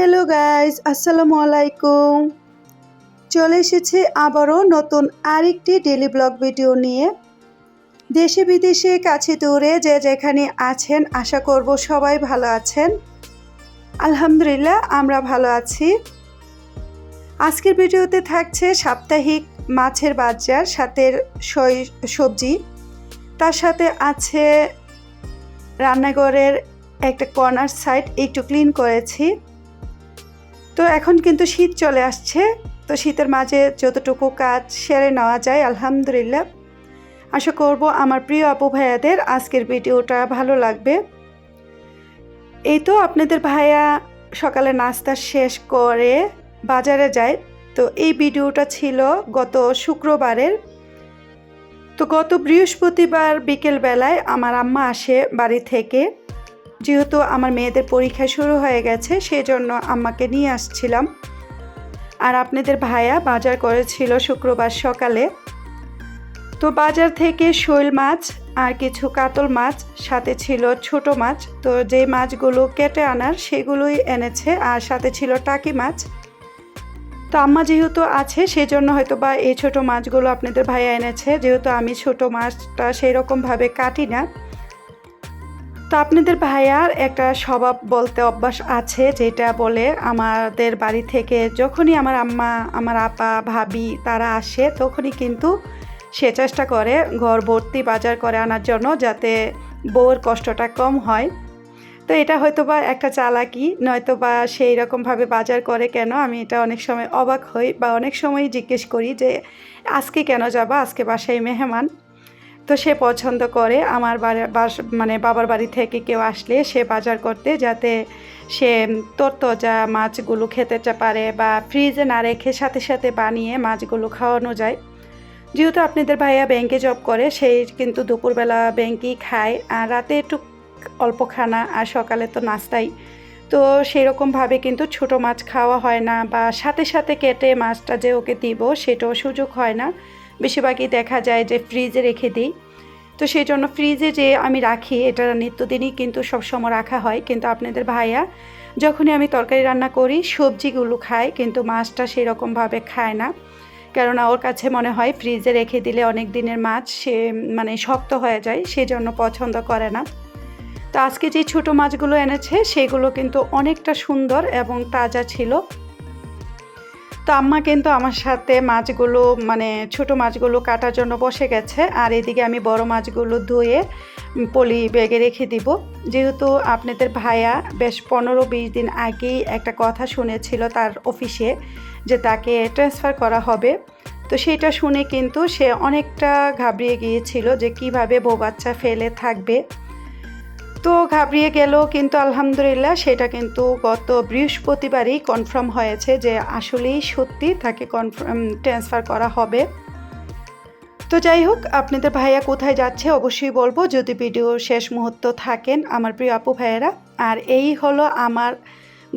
Hello guys আসসালামু আলাইকুম চলে এসেছি আবারও নতুন আরেকটি ডেলি ব্লগ ভিডিও নিয়ে। দেশে বিদেশে কাছে দূরে যে যেখানে আছেন, আশা করব সবাই ভালো আছেন। আলহামদুলিল্লাহ, আমরা ভালো আছি। আজকের ভিডিওতে থাকছে সাপ্তাহিক মাছের বাজার, সাথে সবজি। তার সাথে আছে রান্নাঘরের একটা কর্নার সাইড একটু ক্লিন করেছি। তো এখন কিন্তু শীত চলে আসছে। তো শীতের মাঝে যতটুকু কাজ সেরে নেওয়া যায়, আলহামদুলিল্লাহ। আশা করব আমার প্রিয় আপু ভাইয়াদের আজকের ভিডিওটা ভালো লাগবে। এই তো আপনাদের ভাইয়া সকালে নাস্তা শেষ করে বাজারে যায়। তো এই ভিডিওটা ছিল গত শুক্রবারের। তো গত বৃহস্পতিবার বিকেলবেলায় আমার আম্মা আসে বাড়ি থেকে। যেহেতু আমার মেয়েদের পরীক্ষা শুরু হয়ে গেছে সেই জন্য আম্মাকে নিয়ে আসছিলাম। আর আপনাদের ভাইয়া বাজার করেছিল শুক্রবার সকালে। তো বাজার থেকে শৈল মাছ আর কিছু কাতল মাছ, সাথে ছিল ছোট মাছ। তো যে মাছগুলো কেটে আনার, সেগুলোই এনেছে। আর সাথে ছিল টাকি মাছ। তো আম্মা যেহেতু আছে সেই জন্য হয়তো বা এই ছোট মাছগুলো আপনাদের ভাইয়া এনেছে। যেহেতু আমি ছোট মাছটা সেই রকমভাবে কাটি না। তো আপনাদের ভাইয়ার একটা স্বভাব বলতে অভ্যাস আছে, যেটা বলে আমাদের বাড়ি থেকে যখনই আমার আম্মা, আমার আপা, ভাবি তারা আসে, তখনই কিন্তু সে চেষ্টা করে ঘর ভর্তি বাজার করে আনার জন্য যাতে বউর কষ্টটা কম হয়। তো এটা হয়তো বা একটা চালাকি নয়তো বা সেই রকমভাবে বাজার করে কেন? আমি এটা অনেক সময় অবাক হই বা অনেক সময় জিজ্ঞেস করি যে, আজকে কেন যাবা? আজকে বাসায় মেহমান। তো সে পছন্দ করে। আমার মানে বাবার বাড়ি থেকে কেউ আসলে সে বাজার করতে যাতে সে তরতাজা মাছগুলো খেতে পারে বা ফ্রিজে না রেখে সাথে সাথে বানিয়ে মাছগুলো খাওয়ানো যায়। যেহেতু আপনাদের ভাইয়া ব্যাংকে জব করে সেই কিন্তু দুপুরবেলা ব্যাংকেই খায় আর রাতে একটু অল্প খানা আর সকালে তো নাস্তাই। তো সেরকমভাবে কিন্তু ছোট মাছ খাওয়া হয় না বা সাথে সাথে কেটে মাছটা যে ওকে দিব সেটাও সুযোগ হয় না। বেশিরভাগই দেখা যায় যে ফ্রিজে রেখে দিই। তো সেই জন্য ফ্রিজে যে আমি রাখি, এটা নিত্যদিনই কিন্তু সবসময় রাখা হয়। কিন্তু আপনাদের ভাইয়া, যখনই আমি তরকারি রান্না করি, সবজিগুলো খায়, কিন্তু মাছটা সেরকমভাবে খায় না। কেননা ওর কাছে মনে হয় ফ্রিজে রেখে দিলে অনেক দিনের মাছ সে মানে শক্ত হয়ে যায় সেই জন্য পছন্দ করে না। তো আজকে যে ছোটো মাছগুলো এনেছে, সেগুলো কিন্তু অনেকটা সুন্দর এবং তাজা ছিল। তো আম্মা কিন্তু আমার সাথে মাছগুলো মানে ছোট মাছগুলো কাটার জন্য বসে গেছে। আর এদিকে আমি বড় মাছগুলো ধুয়ে পলি ব্যাগে রেখে দিব। যেহেতু আপনাদের ভাইয়া বেশ পনেরো বিশ দিন আগেই একটা কথা শুনেছিল তার অফিসে যে তাকে ট্রান্সফার করা হবে। তো সেটা শুনে কিন্তু সে অনেকটা ঘাবড়িয়ে গিয়েছিল যে কীভাবে বউ বাচ্চা ফেলে থাকবে। তো ঘাবড়িয়ে গেল, কিন্তু আলহামদুলিল্লাহ সেটা কিন্তু গত বৃহস্পতিবারই কনফার্ম হয়েছে যে আসলেই সত্যি তাকে কনফার্ম ট্রান্সফার করা হবে। তো যাই হোক, আপনাদের ভাইয়া কোথায় যাচ্ছে অবশ্যই বলব, যদি ভিডিও শেষ মুহূর্ত থাকেন, আমার প্রিয় আপু ভাইয়েরা। আর এই হলো আমার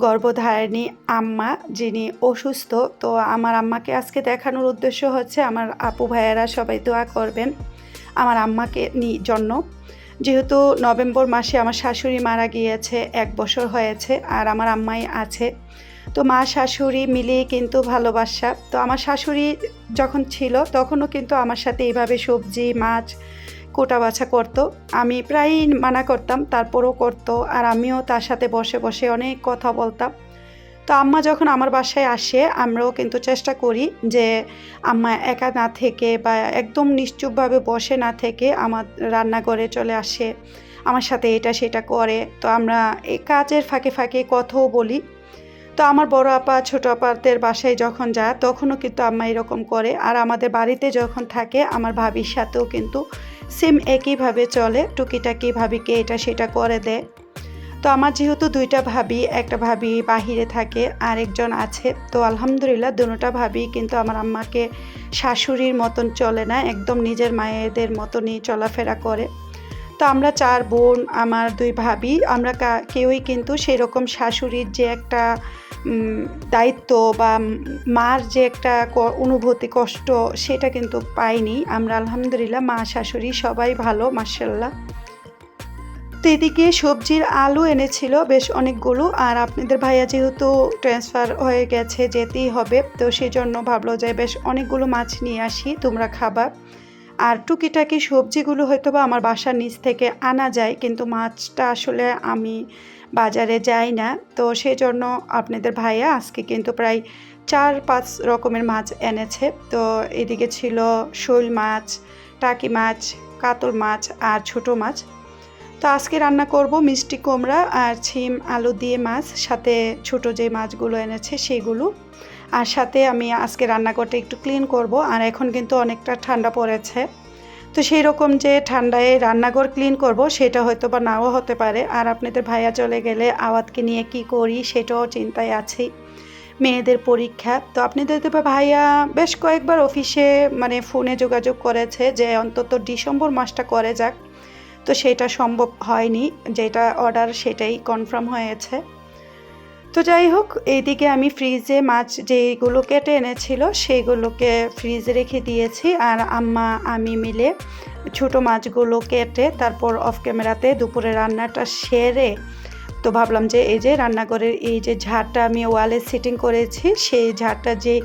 গর্ভধারিণী আম্মা, যিনি অসুস্থ। তো আমার আম্মাকে আজকে দেখানোর উদ্দেশ্য হচ্ছে, আমার আপু ভাইয়েরা সবাই দোয়া করবেন। আমার আম্মাকে নি জন্য। যেহেতু নভেম্বর মাসে আমার শাশুড়ি মারা গিয়েছে, এক বছর হয়েছে আর আমার আম্মাই আছে। তো মা, শাশুড়ি মিলিয়ে কিন্তু ভালোবাসা। তো আমার শাশুড়ি যখন ছিল, তখনও কিন্তু আমার সাথে এইভাবে সবজি, মাছ কোটা বাছা করতো। আমি প্রায়ই মানা করতাম, তারপরও করতো। আর আমিও তার সাথে বসে বসে অনেক কথা বলতাম। তো আম্মা যখন আমার বাসায় আসে, আমরাও কিন্তু চেষ্টা করি যে আম্মা একা না থেকে বা একদম নিশ্চুপভাবে বসে না থেকে আমার রান্নাঘরে চলে আসে, আমার সাথে এটা সেটা করে। তো আমরা এই কাজের ফাঁকে ফাঁকে কথাও বলি। তো আমার বড় আপা, ছোট আপাদের বাসায় যখন যায়, তখনও কিন্তু আম্মা এরকম করে। আর আমাদের বাড়িতে যখন থাকে, আমার ভাবির সাথেও কিন্তু সেম একইভাবে চলে টুকিটাকি ভাবিকে এটা সেটা করে দেয়। তো আমার যেহেতু দুইটা ভাবি, একটা ভাবি বাহিরে থাকে আর একজন আছে। তো আলহামদুলিল্লাহ দুটোটা ভাবি কিন্তু আমার আম্মাকে শাশুড়ির মতন চলে না, একদম নিজের মায়েদের মতনই চলাফেরা করে। তো আমরা চার বোন, আমার দুই ভাবি, আমরা কেউই কিন্তু সেরকম শাশুড়ির যে একটা দায়িত্ব বা মার যে একটা অনুভূতি, কষ্ট সেটা কিন্তু পাইনি। আমরা আলহামদুলিল্লাহ মা শাশুড়ি সবাই ভালো মার্শাল্লাহ তো এদিকে সবজির আলু এনেছিল বেশ অনেকগুলো। আর আপনাদের ভাইয়া যেহেতু ট্রান্সফার হয়ে গেছে যেতেই হবে, তো সেই জন্য ভাবলো যে বেশ অনেকগুলো মাছ নিয়ে আসি, তোমরা খাবার আর টুকিটাকি সবজিগুলো হয়তো বা আমার বাসার নিচ থেকে আনা যায়, কিন্তু মাছটা আসলে আমি বাজারে যাই না। তো সেই জন্য আপনাদের ভাইয়া আজকে কিন্তু প্রায় চার পাঁচ রকমের মাছ এনেছে। তো এদিকে ছিল শোল মাছ, টাকি মাছ, কাতল মাছ আর ছোট মাছ। তো আজকে রান্না করব মিষ্টি কুমড়া আর ছিম, আলু দিয়ে মাছ, সাথে ছোট যে মাছগুলো এনেছে সেগুলো। আর সাথে আমি আজকে রান্নাঘরটা একটু ক্লিন করব, আর এখন কিন্তু অনেকটা ঠান্ডা পড়েছে। তো সেই রকম যে ঠান্ডায় রান্নাঘর ক্লিন করব, সেটা হয়তো বা নাও হতে পারে। আর আপনাদের ভাইয়া চলে গেলে আওয়াতকে নিয়ে কি করি, সেটাও চিন্তায় আছি। মেয়েদের পরীক্ষা। তো আপনাদের ভাইয়া বেশ কয়েকবার অফিসে মানে ফোনে যোগাযোগ করেছে যে অন্তত ডিসেম্বর মাসটা করে যাক। তো সেটা সম্ভব হয়নি, যেটা অর্ডার সেটাই কনফার্ম হয়েছে। তো যাই হোক, এইদিকে আমি ফ্রিজে মাছ যেগুলো কেটে এনেছিল, সেইগুলোকে ফ্রিজে রেখে দিয়েছি। আর আম্মা, আমি মিলে ছোট মাছগুলো কেটে তারপর অফ ক্যামেরাতে দুপুরে রান্নাটা সেরে তো ভাবলাম যে এই যে রান্নাঘরের এই যে ঝাড়টা আমি ওয়ালে সিটিং করেছি, সেই ঝাড়টা যে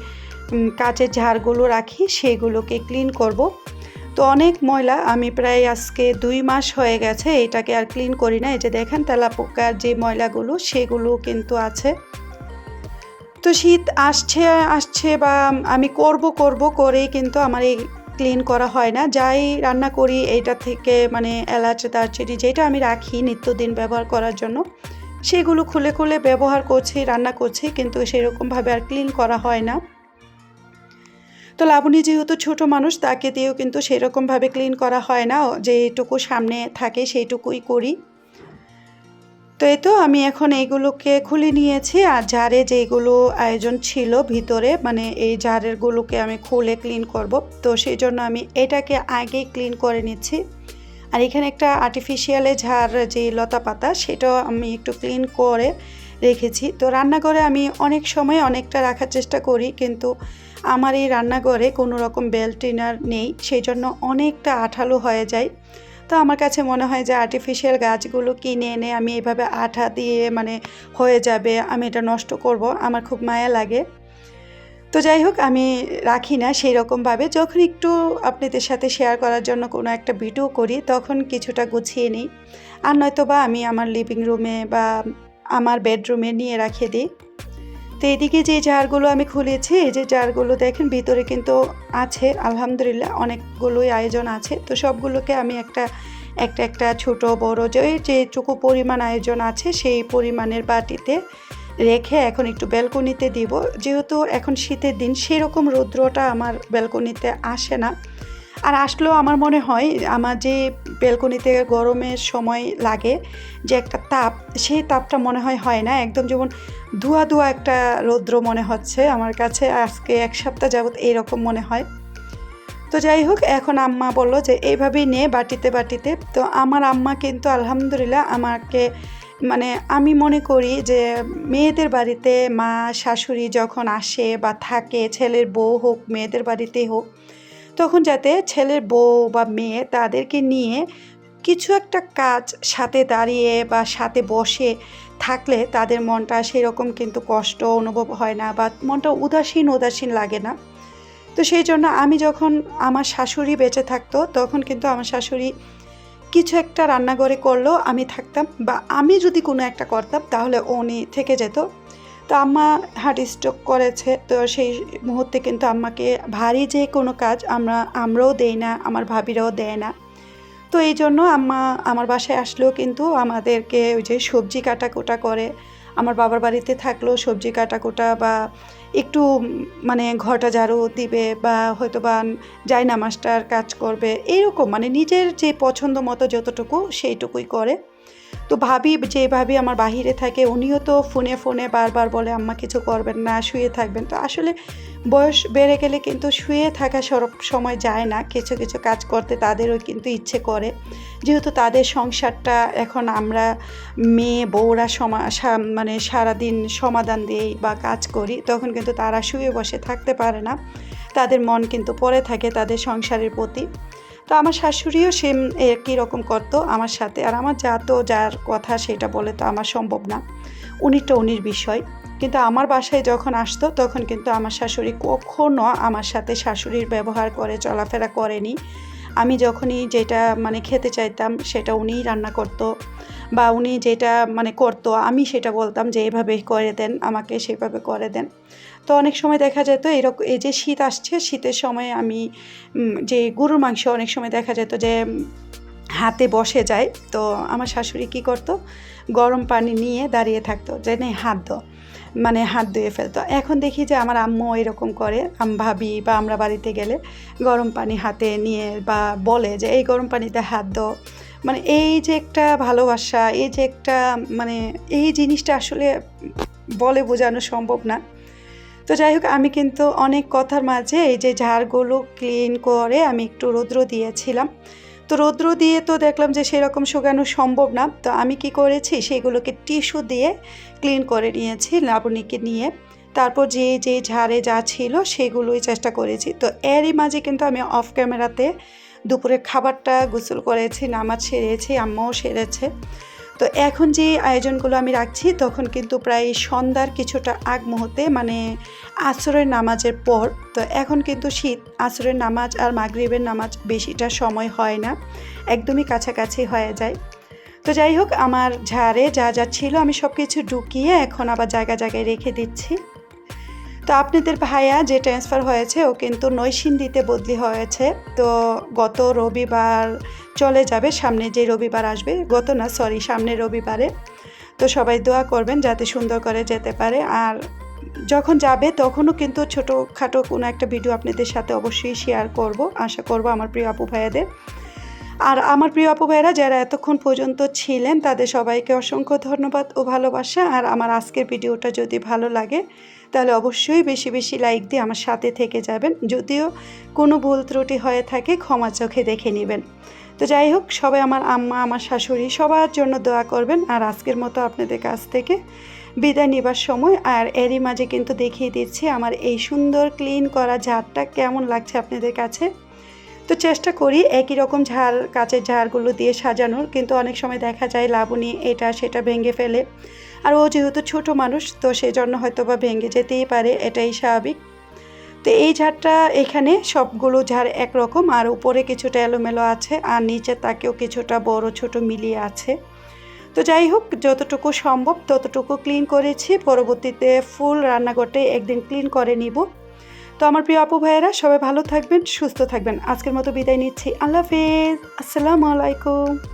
কাচের ঝাড়গুলো রাখি, সেইগুলোকে ক্লিন করব। তো অনেক ময়লা, আমি প্রায় আজকে দুই মাস হয়ে গেছে এটাকে আর ক্লিন করি না। এই যে দেখেন তেলাপোকার যে ময়লাগুলো, সেগুলো কিন্তু আছে। তো শীত আসছে আসছে বা আমি করব করব করেই কিন্তু আমার এই ক্লিন করা হয় না। যাই রান্না করি এইটা থেকে মানে এলাচ, দারচিনি যেটা আমি রাখি নিত্যদিন ব্যবহার করার জন্য, সেগুলো খুলে খুলে ব্যবহার করছি, রান্না করছি, কিন্তু সেরকমভাবে আর ক্লিন করা হয় না। তো লাবণী যেহেতু ছোট মানুষ, তাকে দিয়েও কিন্তু সেরকমভাবে ক্লিন করা হয় না। যেটুকু সামনে থাকে সেইটুকুই করি। তো এই তো আমি এখন এইগুলোকে খুলে নিয়েছি। আর জারে যেগুলো আয়োজন ছিল ভিতরে মানে এই জারেরগুলোকে আমি খুলে ক্লিন করব। তো সেই জন্য আমি এটাকে আগে ক্লিন করে নিচ্ছি। আর এখানে একটা আর্টিফিশিয়ালে ঝাড় যে লতা পাতা, সেটাও আমি একটু ক্লিন করে রেখেছি। তো রান্নাঘরে আমি অনেক সময় অনেকটা রাখার চেষ্টা করি, কিন্তু আমার এই রান্নাঘরে কোনো রকম বেল টিনার নেই সেই জন্য অনেকটা আঠালো হয়ে যায়। তো আমার কাছে মনে হয় যে আর্টিফিশিয়াল গাছগুলো কিনে এনে আমি এভাবে আঠা দিয়ে মানে হয়ে যাবে, আমি এটা নষ্ট করব, আমার খুব মায়া লাগে। তো যাই হোক, আমি রাখি না সেই রকমভাবে যখন একটু আপনাদের সাথে শেয়ার করার জন্য কোনো একটা ভিডিও করি, তখন কিছুটা গুছিয়ে নিই। আর নয়তো বা আমি আমার লিভিং রুমে বা আমার বেডরুমে নিয়ে রাখে দিই। তো এদিকে যে জারগুলো আমি খুলেছি যে জারগুলো দেখেন ভিতরে কিন্তু আছে, আলহামদুলিল্লাহ অনেকগুলোই আয়োজন আছে। তো সবগুলোকে আমি একটা একটা একটা ছোট, বড় যে, যেটুকু পরিমাণ আয়োজন আছে সেই পরিমাণের বাটিতে রেখে এখন একটু ব্যালকনিতে দিব। যেহেতু এখন শীতের দিন, সেরকম রৌদ্রটা আমার ব্যালকনিতে আসে না। আর আসলেও আমার মনে হয়, আমার যে বেলকনিতে গরমের সময় লাগে যে একটা তাপ, সেই তাপটা মনে হয় হয় না। একদম যেমন ধোয়া ধোয়া একটা রৌদ্র মনে হচ্ছে আমার কাছে। আজকে এক সপ্তাহ যাবৎ এইরকম মনে হয়। তো যাই হোক, এখন আম্মা বলল যে, এইভাবেই নে বাটিতে বাটিতে। তো আমার আম্মা কিন্তু আলহামদুলিল্লাহ আমাকে মানে আমি মনে করি যে, মেয়েদের বাড়িতে মা, শাশুড়ি যখন আসে বা থাকে, ছেলের বউ হোক, মেয়েদের বাড়িতে হোক তখন যাতে ছেলের বউ বা মেয়ে তাদেরকে নিয়ে কিছু একটা কাজ সাথে দাঁড়িয়ে বা সাথে বসে থাকলে তাদের মনটা সেরকম কিন্তু কষ্ট অনুভব হয় না বা মনটা উদাসীন উদাসীন লাগে না। তো সেই জন্য আমি যখন আমার শাশুড়ি বেঁচে থাকতো, তখন কিন্তু আমার শাশুড়ি কিছু একটা রান্নাঘরে করলেও আমি থাকতাম বা আমি যদি কোনো একটা করতাম, তাহলে উনি থেকে যেত। তো আম্মা হার্ট স্ট্রোক করেছে, তো সেই মুহূর্তে কিন্তু আম্মাকে ভারী যে কোনো কাজ আমরা, আমরাও দেই না, আমার ভাবিরাও দেয় না। তো এই জন্য আম্মা আমার বাসায় আসলেও কিন্তু আমাদেরকে ওই যে সবজি কাটাকুটা করে, আমার বাবার বাড়িতে থাকলেও সবজি কাটাকুটা বা একটু মানে ঘরটা ঝাড়ু দিবে বা হয়তো বা যাই নামাজটার কাজ করবে এইরকম মানে নিজের যে পছন্দ মতো যতটুকু সেইটুকুই করে। তো ভাবি, যে ভাবি আমার বাহিরে থাকে, উনিও তো ফোনে ফোনে বারবার বলে, আম্মা কিছু করবেন না, শুয়ে থাকবেন। তো আসলে বয়স বেড়ে গেলে কিন্তু শুয়ে থাকা সব সময় যায় না। কিছু কিছু কাজ করতে তাদেরও কিন্তু ইচ্ছে করে। যেহেতু তাদের সংসারটা এখন আমরা মেয়ে, বউরা সমা মানে সারাদিন সমাধান দিই বা কাজ করি, তখন কিন্তু তারা শুয়ে বসে থাকতে পারে না। তাদের মন কিন্তু পড়ে থাকে তাদের সংসারের প্রতি। তো আমার শাশুড়িও সেম একই রকম করতো আমার সাথে। আর আমার যা তো যার কথা সেটা বলে তো আমার সম্ভব না। উনিরটা উনির বিষয়। কিন্তু আমার বাসায় যখন আসতো, তখন কিন্তু আমার শাশুড়ি কখনো আমার সাথে শাশুড়ির ব্যবহার করে, চলাফেরা করেনি। আমি যখনই যেটা মানে খেতে চাইতাম, সেটা উনিই রান্না করতো। বা উনি যেটা মানে করতো, আমি সেটা বলতাম যে, এভাবে করে দেন, আমাকে সেভাবে করে দেন। তো অনেক সময় দেখা যেত এরকম, এই যে শীত আসছে, শীতের সময় আমি যে গরুর মাংস অনেক সময় দেখা যেত যে হাতে বসে যায়। তো আমার শাশুড়ি কি করতো? গরম পানি নিয়ে দাঁড়িয়ে থাকতো, যে নেই হাত দো মানে হাত ধুয়ে ফেলতো। এখন দেখি যে আমার আম্মু এরকম করে, আম, ভাবি বা আমরা বাড়িতে গেলে গরম পানি হাতে নিয়ে বা বলে যে, এই গরম পানিতে হাত দো মানে এই যে একটা ভালোবাসা, এই যে একটা মানে এই জিনিসটা আসলে বলে বোঝানো সম্ভব না। তো যাই হোক, আমি কিন্তু অনেক কথার মাঝে এই যে ঝাড়গুলো ক্লিন করে আমি একটু রৌদ্র দিয়েছিলাম। তো রৌদ্র দিয়ে তো দেখলাম যে সেরকম শুকানো সম্ভব না। তো আমি কি করেছি, সেগুলোকে টিস্যু দিয়ে ক্লিন করে নিয়েছি, লাবণীকে নিয়ে। তারপর যে যে ঝাড়ে যা ছিল সেগুলোই চেষ্টা করেছি। তো এরই মাঝে কিন্তু আমি অফ ক্যামেরাতে দুপুরে খাবারটা গোসল করেছি, নামাজ সেরেছি, আম্মাও সেরেছে। তো এখন যে আয়োজনগুলো আমি রাখছি, তখন কিন্তু প্রায় সন্ধ্যার কিছুটা আগ মুহূর্তে মানে আসরের নামাজের পর, তো এখন কিন্তু শীত, আসরের নামাজ আর মাগরীবের নামাজ বেশিটা সময় হয় না, একদমই কাছাকাছি হয়ে যায়। তো যাই হোক, আমার ঝাড়ে যা যা ছিল আমি সব কিছু ঢুকিয়ে এখন আবার জায়গা জায়গায় রেখে দিচ্ছি। তো আপনাদের ভাইয়া যে ট্রান্সফার হয়েছে, ও কিন্তু নৈশিন্দিতে বদলি হয়েছে। তো গত রবিবার চলে যাবে, সামনে যে রবিবার আসবে, গত না সরি সামনে রবিবারে। তো সবাই দোয়া করবেন যাতে সুন্দর করে যেতে পারে। আর যখন যাবে, তখনও কিন্তু ছোটোখাটো কোনো একটা ভিডিও আপনাদের সাথে অবশ্যই শেয়ার করব। আশা করব আমার প্রিয় আপু ভাইয়াদের। আর আমার প্রিয় আপু ভাইয়েরা, যারা এতক্ষণ পর্যন্ত ছিলেন, তাদের সবাইকে অসংখ্য ধন্যবাদ ও ভালোবাসা। আর আমার আজকের ভিডিওটা যদি ভালো লাগে তাহলে অবশ্যই বেশি বেশি লাইক দিয়ে আমার সাথে থেকে যাবেন। যদিও কোনো ভুল ত্রুটি হয়ে থাকে, ক্ষমা চোখে দেখে নেবেন। তো যাই হোক, সবাই আমার আম্মা, আমার শাশুড়ি সবার জন্য দোয়া করবেন। আর আজকের মতো আপনাদের কাছ থেকে বিদায় নেবার সময়, আর এরই মাঝে কিন্তু দেখিয়ে দিচ্ছি আমার এই সুন্দর ক্লিন করা ঝাড়টা কেমন লাগছে আপনাদের কাছে। তো চেষ্টা করি একই রকম ঝাড়, কাচের ঝাড়গুলো দিয়ে সাজানোর। কিন্তু অনেক সময় দেখা যায়, লাবণী এটা সেটা ভেঙে ফেলে। আর ও যেহেতু ছোট মানুষ, তো সেই জন্য হয়তো বা ভেঙে যেতেই পারে, এটাই স্বাভাবিক। তো এই ঝাড়টা এখানে সবগুলো ঝাড় একরকম, আর উপরে কিছুটা এলোমেলো আছে, আর নিচে তাকেও কিছুটা বড় ছোট মিলিয়ে আছে। তো যাই হোক, যতটুকু সম্ভব ততটুকু ক্লিন করেছি, পরবর্তীতে ফুল রান্নাঘরটে একদিন ক্লিন করে নিব। তো আমার প্রিয় আপু ভাইয়েরা, সবাই ভালো থাকবেন, সুস্থ থাকবেন। আজকের মতো বিদায় নিচ্ছি। আল্লাহ হাফেজ। আসসালামু আলাইকুম।